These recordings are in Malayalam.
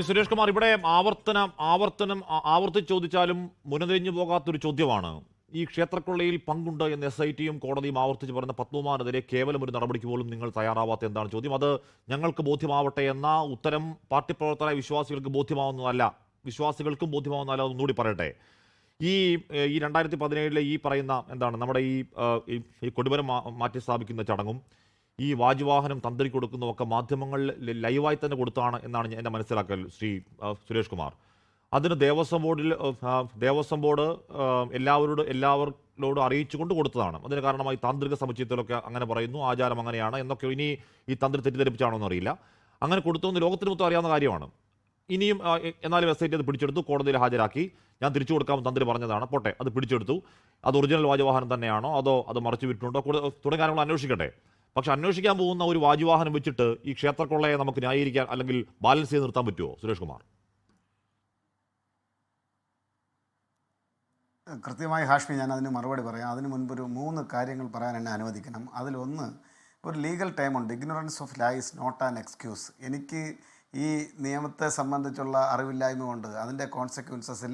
ശ്രീ സുരേഷ് കുമാർ ഇവിടെ ആവർത്തനം ആവർത്തനം ആവർത്തി ചോദിച്ചാലും മുനതിരിഞ്ഞു പോകാത്തൊരു ചോദ്യമാണ്. ഈ ക്ഷേത്രക്കൊള്ളയിൽ പങ്കുണ്ട് എന്ന് എസ് ഐ ടിയും കോടതിയും ആവർത്തിച്ച് പറഞ്ഞ പത്മകുമാറിനെതിരെ കേവലം ഒരു നടപടിക്ക് പോലും നിങ്ങൾ തയ്യാറാവാത്ത എന്താണ് ചോദ്യം? അത് ഞങ്ങൾക്ക് ബോധ്യമാവട്ടെ എന്ന ഉത്തരം പാർട്ടി പ്രവർത്തകരായ വിശ്വാസികൾക്ക് ബോധ്യമാവുന്നതല്ല. വിശ്വാസികൾക്കും ബോധ്യമാവുന്നതല്ല ഒന്നുകൂടി പറയട്ടെ. ഈ ഈ രണ്ടായിരത്തി പതിനേഴിലെ ഈ പറയുന്ന എന്താണ് നമ്മുടെ ഈ- ഈ കൊടിമരം മാറ്റി സ്ഥാപിക്കുന്ന ചടങ്ങും ഈ വാജുവാഹനം തന്ത്രി കൊടുക്കുന്നതൊക്കെ മാധ്യമങ്ങളിൽ ലൈവായി തന്നെ കൊടുത്താണ് എന്നാണ് എന്റെ മനസ്സിലാക്കൽ ശ്രീ സുരേഷ് കുമാർ. അതിന് ദേവസ്വം ബോർഡിൽ ദേവസ്വം ബോർഡ് എല്ലാവരോടും എല്ലാവരോടും അറിയിച്ചു അറിയിച്ചുകൊണ്ട് കൊടുത്തതാണ്. അതിന് കാരണമായി താന്ത്രിക സമുച്ചയത്തിലൊക്കെ അങ്ങനെ പറയുന്നു ആചാരം അങ്ങനെയാണ് എന്നൊക്കെ ഇനി ഈ തന്ത്രി തെറ്റിദ്ധരിപ്പിച്ചാണോ എന്നറിയില്ല. അങ്ങനെ കൊടുത്തുവെന്ന് ലോകത്തിന് മൊത്തം അറിയാവുന്ന കാര്യമാണ്. ഇനിയും എന്നാലും എസ് ഐ ടി അത് പിടിച്ചെടുത്തു കോടതിയിൽ ഹാജരാക്കി. ഞാൻ തിരിച്ചു കൊടുക്കാമെന്ന് തന്ത്രി പറഞ്ഞതാണ്. പോട്ടെ അത് പിടിച്ചെടുത്തു. അത് ഒറിജിനൽ വാജവാഹനം തന്നെയാണോ അതോ അത് മറച്ചു വിട്ടിട്ടുണ്ടോ? തുടങ്ങിയ കാര്യങ്ങൾ അന്വേഷിക്കട്ടെ. പക്ഷെ അന്വേഷിക്കാൻ പോകുന്ന ഒരു വാജുവാഹനം വെച്ചിട്ട് ഈ ക്ഷേത്രക്കൊള്ളയെ നമുക്ക് ന്യായീകരിക്കാൻ അല്ലെങ്കിൽ ബാലൻസ് ചെയ്ത് നിർത്താൻ പറ്റുമോ സുരേഷ് കുമാർ? കൃത്യമായി ഹാഷ്മി ഞാൻ അതിന് മറുപടി പറയാം. അതിന് മുൻപ് ഒരു മൂന്ന് കാര്യങ്ങൾ പറയാൻ എന്നെ അനുവദിക്കണം. അതിലൊന്ന് ഒരു ലീഗൽ ടൈം ഉണ്ട്. Ignorance of lies not an excuse എനിക്ക് ഈ നിയമത്തെ സംബന്ധിച്ചുള്ള അറിവില്ലായ്മ കൊണ്ട് അതിന്റെ കോൺസിക്വൻസസിൽ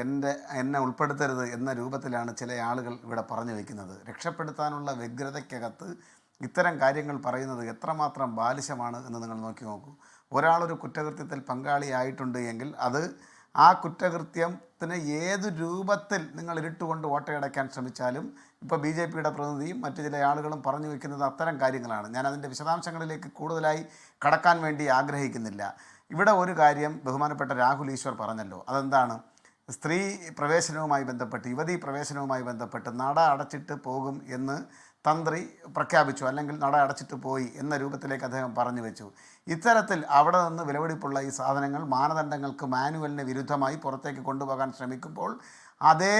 എന്റെ എന്നെ ഉൾപ്പെടുത്തരുത് എന്ന രൂപത്തിലാണ് ചില ആളുകൾ ഇവിടെ പറഞ്ഞു വയ്ക്കുന്നത് രക്ഷപ്പെടുത്താനുള്ള വ്യഗ്രതയ്ക്കകത്ത് ഇത്തരം കാര്യങ്ങൾ പറയുന്നത് എത്രമാത്രം ബാലിശമാണ് എന്ന് നിങ്ങൾ നോക്കി നോക്കൂ. ഒരാളൊരു കുറ്റകൃത്യത്തിൽ പങ്കാളിയായിട്ടുണ്ട് എങ്കിൽ അത് ആ കുറ്റകൃത്യത്തിന് ഏത് രൂപത്തിൽ നിങ്ങൾ ഇരുട്ടുകൊണ്ട് വോട്ടയടയ്ക്കാൻ ശ്രമിച്ചാലും ഇപ്പോൾ ബി ജെ പിയുടെ പ്രതിനിധിയും മറ്റു ചില ആളുകളും പറഞ്ഞു വയ്ക്കുന്നത് അത്തരം കാര്യങ്ങളാണ്. ഞാൻ അതിന്റെ വിശദാംശങ്ങളിലേക്ക് കൂടുതലായി കടക്കാൻ വേണ്ടി ആഗ്രഹിക്കുന്നില്ല. ഇവിടെ ഒരു കാര്യം ബഹുമാനപ്പെട്ട രാഹുൽ ഈശ്വർ പറഞ്ഞല്ലോ. അതെന്താണ്? സ്ത്രീ പ്രവേശനവുമായി ബന്ധപ്പെട്ട് യുവതീ പ്രവേശനവുമായി ബന്ധപ്പെട്ട് നട അടച്ചിട്ട് പോകും എന്ന് തന്ത്രി പ്രഖ്യാപിച്ചു അല്ലെങ്കിൽ നട അടച്ചിട്ട് പോയി എന്ന രൂപത്തിലേക്ക് അദ്ദേഹം പറഞ്ഞു വെച്ചു. ഇത്തരത്തിൽ അവിടെ നിന്ന് വിലപിടിപ്പുള്ള ഈ സാധനങ്ങൾ മാനദണ്ഡങ്ങൾക്ക് മാനുവലിന് വിരുദ്ധമായി പുറത്തേക്ക് കൊണ്ടുപോകാൻ ശ്രമിക്കുമ്പോൾ അതേ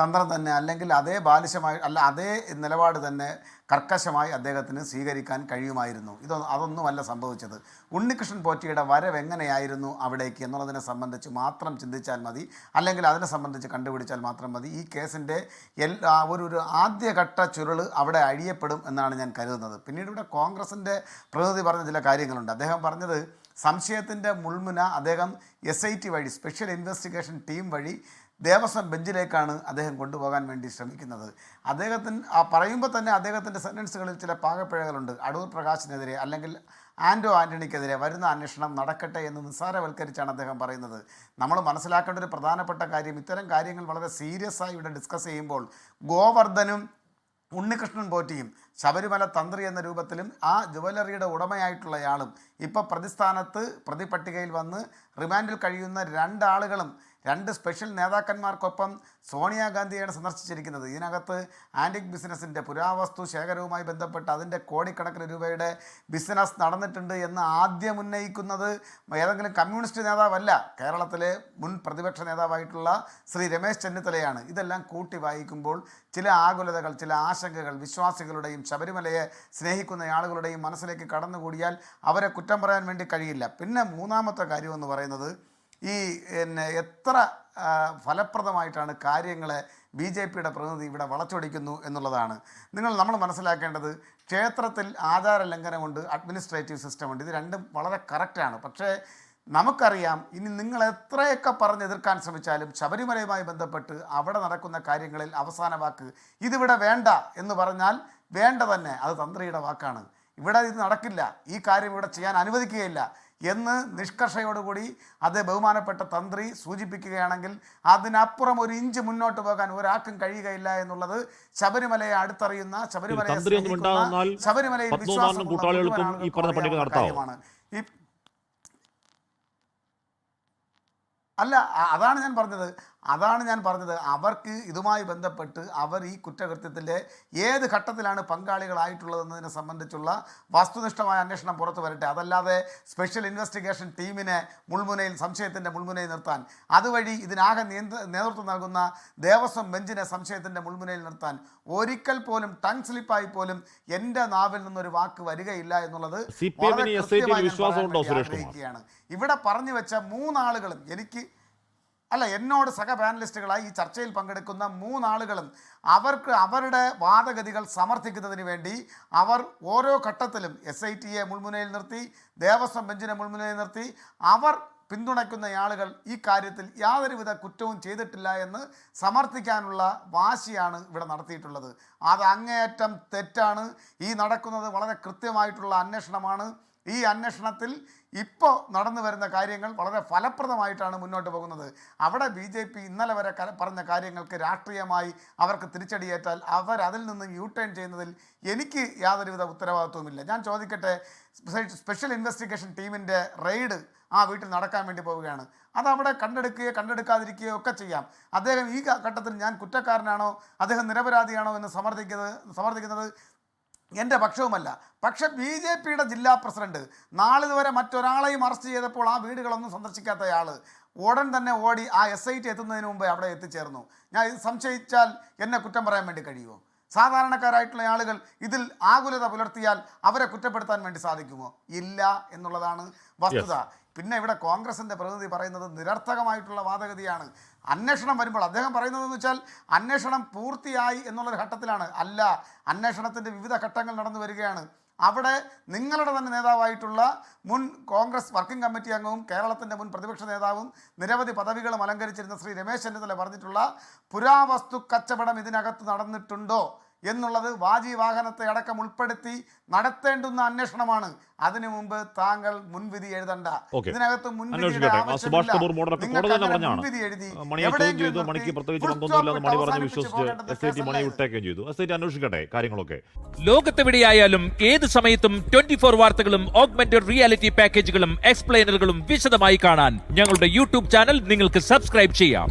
തന്ത്രം തന്നെ അല്ലെങ്കിൽ അതേ ബാലിശമായി അല്ല അതേ നിലപാട് തന്നെ കർക്കശമായി അദ്ദേഹത്തിന് സ്വീകരിക്കാൻ കഴിയുമായിരുന്നു. ഇത് അതൊന്നുമല്ല സംഭവിച്ചത്. ഉണ്ണികൃഷ്ണൻ പോറ്റിയുടെ വരവ് എങ്ങനെയായിരുന്നു അവിടേക്ക് എന്നുള്ളതിനെ സംബന്ധിച്ച് മാത്രം ചിന്തിച്ചാൽ മതി. അല്ലെങ്കിൽ അതിനെ സംബന്ധിച്ച് കണ്ടുപിടിച്ചാൽ മാത്രം മതി. ഈ കേസിന്റെ എല്ലാ ഒരു ഒരു ആദ്യഘട്ട ചുരുൾ അവിടെ അഴിയപ്പെടും എന്നാണ് ഞാൻ കരുതുന്നത്. പിന്നീട് ഇവിടെ കോൺഗ്രസിന്റെ പ്രതിനിധി പറഞ്ഞ ചില കാര്യങ്ങളുണ്ട്. അദ്ദേഹം പറഞ്ഞത് സംശയത്തിന്റെ മുൾമുന അദ്ദേഹം എസ് ഐ ടി വഴി സ്പെഷ്യൽ ഇൻവെസ്റ്റിഗേഷൻ ടീം വഴി ദേവസ്വം ബെഞ്ചിലേക്കാണ് അദ്ദേഹം കൊണ്ടുപോകാൻ വേണ്ടി ശ്രമിക്കുന്നത്. അദ്ദേഹത്തിന് ആ പറയുമ്പോൾ തന്നെ അദ്ദേഹത്തിന്റെ സെന്റൻസുകളിൽ ചില പാകപ്പിഴകളുണ്ട്. അടൂർ പ്രകാശിനെതിരെ അല്ലെങ്കിൽ ആൻഡോ ആന്റണിക്കെതിരെ വരുന്ന അന്വേഷണം നടക്കട്ടെ എന്ന് നിസ്സാരവൽക്കരിച്ചാണ് അദ്ദേഹം പറയുന്നത്. നമ്മൾ മനസ്സിലാക്കേണ്ട ഒരു പ്രധാനപ്പെട്ട കാര്യം ഇത്തരം കാര്യങ്ങൾ വളരെ സീരിയസ് ആയി ഇവിടെ ഡിസ്കസ് ചെയ്യുമ്പോൾ ഗോവർദ്ധനും ഉണ്ണികൃഷ്ണൻ പോറ്റിയും ശബരിമല തന്ത്രി എന്ന രൂപത്തിലും ആ ജുവലറിയുടെ ഉടമയായിട്ടുള്ളയാളും ഇപ്പോൾ പ്രതിസ്ഥാനത്ത് പ്രതിപട്ടികയിൽ വന്ന് റിമാൻഡിൽ കഴിയുന്ന രണ്ടാളുകളും രണ്ട് സ്പെഷ്യൽ നേതാക്കന്മാർക്കൊപ്പം സോണിയാഗാന്ധിയാണ് സന്ദർശിച്ചിരിക്കുന്നത്. ഇതിനകത്ത് ആന്റിക് ബിസിനസ്സിന്റെ പുരാവസ്തു ശേഖരവുമായി ബന്ധപ്പെട്ട് അതിന്റെ കോടിക്കണക്കിന് രൂപയുടെ ബിസിനസ് നടന്നിട്ടുണ്ട് എന്ന് ആദ്യം ഉന്നയിക്കുന്നത് ഏതെങ്കിലും കമ്മ്യൂണിസ്റ്റ് നേതാവല്ല കേരളത്തിലെ മുൻ പ്രതിപക്ഷ നേതാവായിട്ടുള്ള ശ്രീ രമേശ് ചെന്നിത്തലയാണ്. ഇതെല്ലാം കൂട്ടി വായിക്കുമ്പോൾ ചില ആകുലതകൾ ചില ആശങ്കകൾ വിശ്വാസികളുടെയും ശബരിമലയെ സ്നേഹിക്കുന്ന ആളുകളുടെയും മനസ്സിലേക്ക് കടന്നുകൂടിയാൽ അവരെ കുറ്റം പറയാൻ വേണ്ടി കഴിയില്ല. പിന്നെ മൂന്നാമത്തെ കാര്യമെന്ന് പറയുന്നത് ഈ പിന്നെ എത്ര ഫലപ്രദമായിട്ടാണ് കാര്യങ്ങളെ ബി ജെ പിയുടെ പ്രതിനിധി ഇവിടെ വളച്ചൊടിക്കുന്നു എന്നുള്ളതാണ്. നിങ്ങൾ നമ്മൾ മനസ്സിലാക്കേണ്ടത് ക്ഷേത്രത്തിൽ ആചാര ലംഘനമുണ്ട് അഡ്മിനിസ്ട്രേറ്റീവ് സിസ്റ്റമുണ്ട് ഇത് രണ്ടും വളരെ കറക്റ്റാണ് പക്ഷേ നമുക്കറിയാം ഇനി നിങ്ങൾ എത്രയൊക്കെ പറഞ്ഞ് എതിർക്കാൻ ശ്രമിച്ചാലും ശബരിമലയുമായി ബന്ധപ്പെട്ട് അവിടെ നടക്കുന്ന കാര്യങ്ങളിൽ അവസാന വാക്ക് ഇതിവിടെ വേണ്ട എന്ന് പറഞ്ഞാൽ വേണ്ട തന്നെ. അത് തന്ത്രിയുടെ വാക്കാണ്. ഇവിടെ ഇത് നടക്കില്ല. ഈ കാര്യം ഇവിടെ ചെയ്യാൻ അനുവദിക്കുകയില്ല. എന്ന് നിഷ്കർഷയോടുകൂടി അത് ബഹുമാനപ്പെട്ട തന്ത്രി സൂചിപ്പിക്കുകയാണെങ്കിൽ അതിനപ്പുറം ഒരു ഇഞ്ച് മുന്നോട്ട് പോകാൻ ഒരാൾക്കും കഴിയുകയില്ല എന്നുള്ളത് ശബരിമലയെ അടുത്തറിയുന്ന ശബരിമലയെ ശബരിമലയിൽ വിശ്വാസം വിശ്വാസമുള്ള കൂട്ടാളികൾക്കും മുഴുവൻ ഈ പറഞ്ഞ ആളുകൾക്കും പണികൾ അറിയാവുന്ന നടത്താമോ? കാര്യമാണ്. ഈ അല്ല അതാണ് ഞാൻ പറഞ്ഞത് അതാണ് ഞാൻ പറഞ്ഞത് അവർക്ക് ഇതുമായി ബന്ധപ്പെട്ട് അവർ ഈ കുറ്റകൃത്യത്തിന്റെ ഏത് ഘട്ടത്തിലാണ് പങ്കാളികളായിട്ടുള്ളതെന്നതിനെ സംബന്ധിച്ചുള്ള വസ്തുനിഷ്ഠമായ അന്വേഷണം പുറത്തു വരട്ടെ അതല്ലാതെ സ്പെഷ്യൽ ഇൻവെസ്റ്റിഗേഷൻ ടീമിനെ മുൾമുനയിൽ സംശയത്തിന്റെ മുൾമുനയിൽ നിർത്താൻ അതുവഴി ഇതിനാകെ നേതൃത്വം നൽകുന്ന ദേവസ്വം ബെഞ്ചിനെ സംശയത്തിന്റെ മുൾമുനയിൽ നിർത്താൻ ഒരിക്കൽ പോലും ടങ് സ്ലിപ്പായി പോലും എന്റെ നാവിൽ നിന്നൊരു വാക്ക് വരികയില്ല എന്നുള്ളത് വിശ്വാസമുണ്ടോ? ആഗ്രഹിക്കുകയാണ്. ഇവിടെ പറഞ്ഞു വെച്ച മൂന്നാളുകളും എനിക്ക് അല്ല എന്നോട് സഹ പാനലിസ്റ്റുകളായി ഈ ചർച്ചയിൽ പങ്കെടുക്കുന്ന മൂന്നാളുകളും അവർക്ക് അവരുടെ വാദഗതികൾ സമർത്ഥിക്കുന്നതിന് വേണ്ടി അവർ ഓരോ ഘട്ടത്തിലും എസ് ഐ ടിയെ മുൾമുനയിൽ നിർത്തി ദേവസ്വം ബെഞ്ചിനെ മുൾമുനയിൽ നിർത്തി അവർ പിന്തുണയ്ക്കുന്ന ആളുകൾ ഈ കാര്യത്തിൽ യാതൊരുവിധ കുറ്റവും ചെയ്തിട്ടില്ല എന്ന് സമർത്ഥിക്കാനുള്ള വാശിയാണ് ഇവിടെ നടത്തിയിട്ടുള്ളത്. അത് അങ്ങേയറ്റം തെറ്റാണ്. ഈ നടക്കുന്നത് വളരെ കൃത്യമായിട്ടുള്ള അന്വേഷണമാണ്. ഈ അന്വേഷണത്തിൽ ഇപ്പോൾ നടന്നു വരുന്ന കാര്യങ്ങൾ വളരെ ഫലപ്രദമായിട്ടാണ് മുന്നോട്ട് പോകുന്നത്. അവിടെ ബി ജെ പി ഇന്നലെ വരെ പറഞ്ഞ കാര്യങ്ങൾക്ക് രാഷ്ട്രീയമായി അവർക്ക് തിരിച്ചടിയേറ്റാൽ അവർ അതിൽ നിന്ന് യൂ ടേൺ ചെയ്യുന്നതിൽ എനിക്ക് യാതൊരുവിധ ഉത്തരവാദിത്വമില്ല ഞാൻ ചോദിക്കട്ടെ സ്പെഷ്യൽ ഇൻവെസ്റ്റിഗേഷൻ ടീമിന്റെ റെയ്ഡ് ആ വീട്ടിൽ നടക്കാൻ വേണ്ടി പോവുകയാണ്. അതവിടെ കണ്ടെടുക്കുകയോ കണ്ടെടുക്കാതിരിക്കുകയോ ഒക്കെ ചെയ്യാം. അദ്ദേഹം ഈ ഘട്ടത്തിൽ ഞാൻ കുറ്റക്കാരനാണോ അദ്ദേഹം നിരപരാധിയാണോ എന്ന് സമർത്ഥിക്കുന്നത് സമർത്ഥിക്കുന്നത് എന്റെ പക്ഷവുമല്ല. പക്ഷെ ബി ജെ പിയുടെ ജില്ലാ പ്രസിഡന്റ് നാളിതുവരെ മറ്റൊരാളെയും അറസ്റ്റ് ചെയ്തപ്പോൾ ആ വീടുകളൊന്നും സന്ദർശിക്കാത്തയാൾ ഉടൻ തന്നെ ഓടി ആ എസ് ഐ ടി എത്തുന്നതിന് മുമ്പേ അവിടെ എത്തിച്ചേർന്നു. ഞാൻ ഇത് സംശയിച്ചാൽ എന്നെ കുറ്റം പറയാൻ വേണ്ടി കഴിയുമോ? സാധാരണക്കാരായിട്ടുള്ള ആളുകൾ ഇതിൽ ആകുലത പുലർത്തിയാൽ അവരെ കുറ്റപ്പെടുത്താൻ വേണ്ടി സാധിക്കുമോ? ഇല്ല എന്നുള്ളതാണ് വസ്തുത. പിന്നെ ഇവിടെ കോൺഗ്രസിന്റെ പ്രതിനിധി പറയുന്നത് നിരർത്ഥകമായിട്ടുള്ള വാദഗതിയാണ്. അന്വേഷണം വരുമ്പോൾ അദ്ദേഹം പറയുന്നതെന്ന് വെച്ചാൽ അന്വേഷണം പൂർത്തിയായി എന്നുള്ളൊരു ഘട്ടത്തിലാണ്. അല്ല അന്വേഷണത്തിന്റെ വിവിധ ഘട്ടങ്ങൾ നടന്നു വരികയാണ്. അവിടെ നിങ്ങളുടെ തന്നെ നേതാവായിട്ടുള്ള മുൻ കോൺഗ്രസ് വർക്കിംഗ് കമ്മിറ്റി അംഗവും കേരളത്തിന്റെ മുൻ പ്രതിപക്ഷ നേതാവും നിരവധി പദവികളും അലങ്കരിച്ചിരുന്ന ശ്രീ രമേശ് ചെന്നിത്തല പറഞ്ഞിട്ടുള്ള പുരാവസ്തു കച്ചവടം ഇതിനകത്ത് നടന്നിട്ടുണ്ടോ? എന്നുള്ളത് വാജി വാഹനത്തെ അടക്കം ഉൾപ്പെടുത്തി നടത്തേണ്ടുന്ന അന്വേഷണമാണ്. അതിനു മുമ്പ് താങ്കൾ മുൻവിധി എഴുതണ്ട. ഇതിനകത്ത് മുൻവിധി എഴുതി ലോകത്തെവിടെയായാലും ഏത് സമയത്തും ട്വന്റി ഫോർ വാർത്തകളും ഓഗ്മെന്റഡ് റിയാലിറ്റി പാക്കേജുകളും എക്സ്പ്ലെയിനറുകളും വിശദമായി കാണാൻ ഞങ്ങളുടെ യൂട്യൂബ് ചാനൽ നിങ്ങൾക്ക് സബ്സ്ക്രൈബ് ചെയ്യാം.